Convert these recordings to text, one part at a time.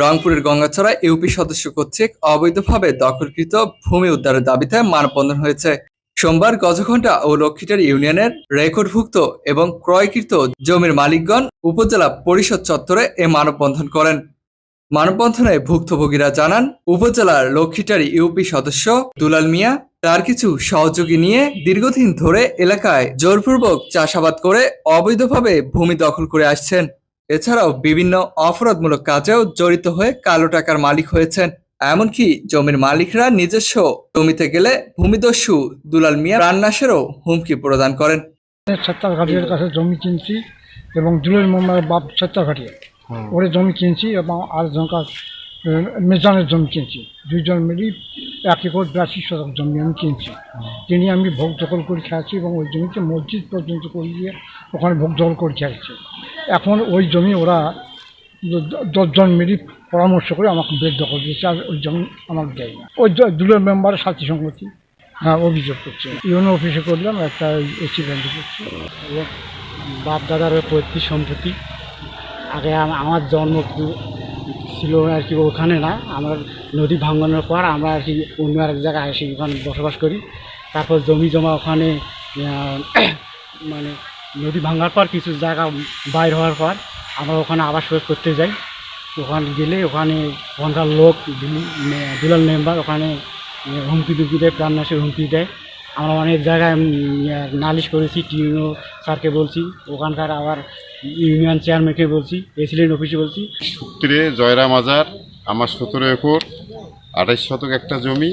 রংপুরের গঙ্গাছড়া ইউপি সদস্য কর্তৃক অবৈধভাবে দখলকৃত ভূমি উদ্ধারের দাবিতে মানববন্ধন হয়েছে। সোমবার গজঘণ্টা ও লক্ষ্মীটার ইউনিয়নের রেকর্ডভুক্ত এবং ক্রয়কৃত জমির মালিকগণ উপজেলা পরিষদ চত্বরে এ মানববন্ধন করেন। মানববন্ধনে ভুক্তভোগীরা জানান, উপজেলার লক্ষ্মীটারি ইউপি সদস্য দুলাল মিয়া তার কিছু সহযোগী নিয়ে দীর্ঘদিন ধরে এলাকায় জোরপূর্বক চাষাবাদ করে অবৈধভাবে ভূমি দখল করে আসছেন। এছাড়াও বিভিন্ন অপরাধমূলক কাজেও জড়িত হয়ে কালো টাকার মালিক হয়েছেন। এমনকি জমির মালিকরা নিজস্ব জমিতে গেলে ভূমিদস্যু দুলাল মিয়া প্রাণনাশেরও হুমকি প্রদান করেন। সত্তর ঘাটিয়ার কাছে জমি কিনছি এবং দুলের মোহাম্মদ বাপ সত্তর ঘাটিয়া ওরে জমি কিনছি এবং আরেকজনকার মেজানের জমি কিনছি। দুইজন মিলি এক একর বিরাশি শতক জমি আমি কিনছি। কিনে আমি ভোগ দখল করে খেয়েছি এবং ওই জমিতে মসজিদ পর্যন্ত করে দিয়ে ওখানে ভোগ দখল করে খেয়েছি। এখন ওই জমি ওরা দশজন মিলি পরামর্শ করে আমাকে বেদ দখল দিয়েছে, আর ওই জমি আমাকে দেয় না। ওই দ- দুলের মেম্বারের সাথী সংগতি হ্যাঁ অভিযোগ করছে। ইউনো অফিসে করলাম, একটা এসি ব্যাংকে করছে বাপ দাদার পৈতৃক সম্পত্তি, আগে আমার জন্ম ছিল আর কি ওখানে না, আমার নদী ভাঙানোর পর আমরা আর কি অন্য এক জায়গায় এসে ওখানে বসবাস করি। তারপর জমি জমা ওখানে মানে নদী ভাঙার পর কিছু জায়গা বাইর হওয়ার পর আমরা ওখানে আবাস করতে যাই। ওখানে গেলে ওখানে ওখানকার লোক দুলাল মেম্বার ওখানে হুমকি দুমকি দেয় প্রাণনাশের হুমকি দেয়। আমরা অনেক জায়গায় নালিশ করেছি টিউনো স্যারকে বলছি, ওখানকার আবার ইউনিয়ন চেয়ারম্যানকে বলছি, প্রেসিডেন্ট অফিসে বলছি। সূত্রে জয়রাম আজার আমার সতেরো একর, আঠাইশ শতক একটা জমি,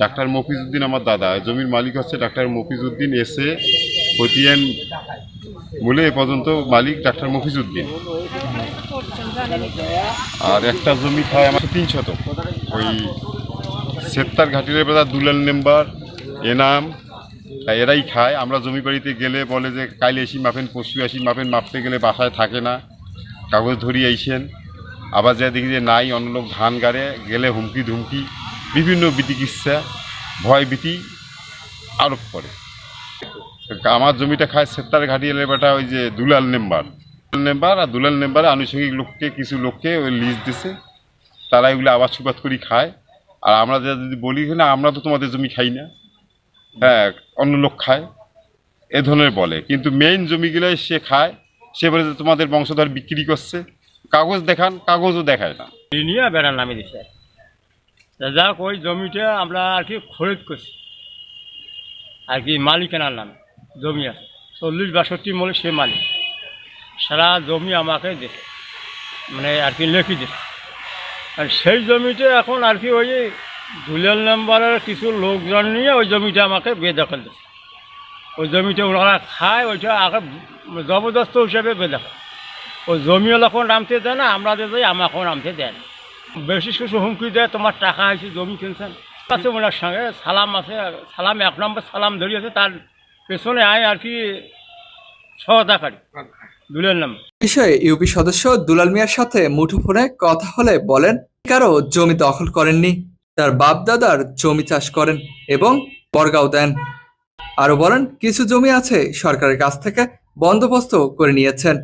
ডাক্তার মফিজউদ্দিন আমার দাদা। জমির মালিক হচ্ছে ডাক্তার মফিজউদ্দিন এসে খতিয়ান বলে এ পর্যন্ত মালিক ডাক্তার মফিজউদ্দিন। আর একটা জমি খায় আমার তিন শতক। ওই সেপ্তার ঘাটির বেলা দুলাল মেম্বার এনাম এরাই খায়। আমরা জমি বাড়িতে গেলে বলে যে, কাইলে এসি মাপেন, পশু আসি মাপেন, মাপতে গেলে বাসায় থাকে না, কাগজ ধরিয়ে আইসেন। আবার যা দেখি যে নাই, অন্য লোক ধান গাড়ে, গেলে হুমকি ধুমকি, বিভিন্ন বিতিকিচ্ছা ভয় ভীতি আরোপ করে। আমার জমিটা খায় সেপ্তার ঘাটি এলে বেটা ওই যে দুলাল নেম্বার। নেম্বার আর দুলাল নেম্বারে আনুষঙ্গিক লোককে, কিছু লোককে ওই লিজ দিছে। তারা এগুলো আবাদ সুবাদ করি খায়। আর আমরা যা যদি বলি না, আমরা তো তোমাদের জমি খাই না। হ্যাঁ অন্য লোক খায়। এ ধরনের বলে। কিন্তু মেইন জমিগুলো সে খায়। সে বলে যে তোমাদের বংশধর বিক্রি করছে। কাগজ দেখান, কাগজও দেখায় না। নিয়ে বেড়ার নামে দিছে। যাক, ওই জমিটা আমরা আর কি খরিদ করছি। আর কি মালিকানার নামে। জমি আছে। চল্লিশ বাষট্টি মলে সে মালিক। সারা জমি আমাকে দিছে। মানে আর কি লেখি দিছে। আর সেই জমিটা এখন আর কি ওই দুলাল নাম্বারের কিছু লোকজন নিয়ে ওই জমিটা আমাকে বেদখল দিচ্ছে ওই জমিটা ওনারা খায়, ওইটা আগে জবরদস্ত হিসাবে বেদখল। ওই জমিও যখন নামতে দেয় না, আমরা যে আমাকেও নামতে দেয় না। বেশি কিছু হুমকি দেয়, তোমার টাকা আছে, জমি কিনছেন। আছে ওনার সঙ্গে, সালাম আছে, সালাম এক নম্বর সালাম ধরিয়েছে, তার পেছনে আয় আর কি সহদাকারী দুলের নাম। বিষয়ে ইউপি সদস্য দুলাল মিয়ার সাথে মুঠোফোনে কথা হলে বলেন কারও জমি দখল করেননি, তার বাপ দাদার জমি চাষ করেন এবং বর্গাও দেন। আরও বলেন, কিছু জমি আছে সরকারের কাছ থেকে বন্দোবস্ত করে নিয়েছেন।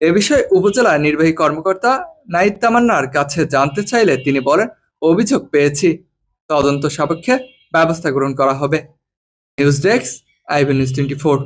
এ বিষয়ে উপজেলা নির্বাহী কর্মকর্তা নাইদ তামান্নার কাছে জানতে চাইলে তিনি বলেন, অভিযোগ পেয়েছি। তদন্ত সাপেক্ষে ব্যবস্থা গ্রহণ করা হবে। News desk Ivan is 24.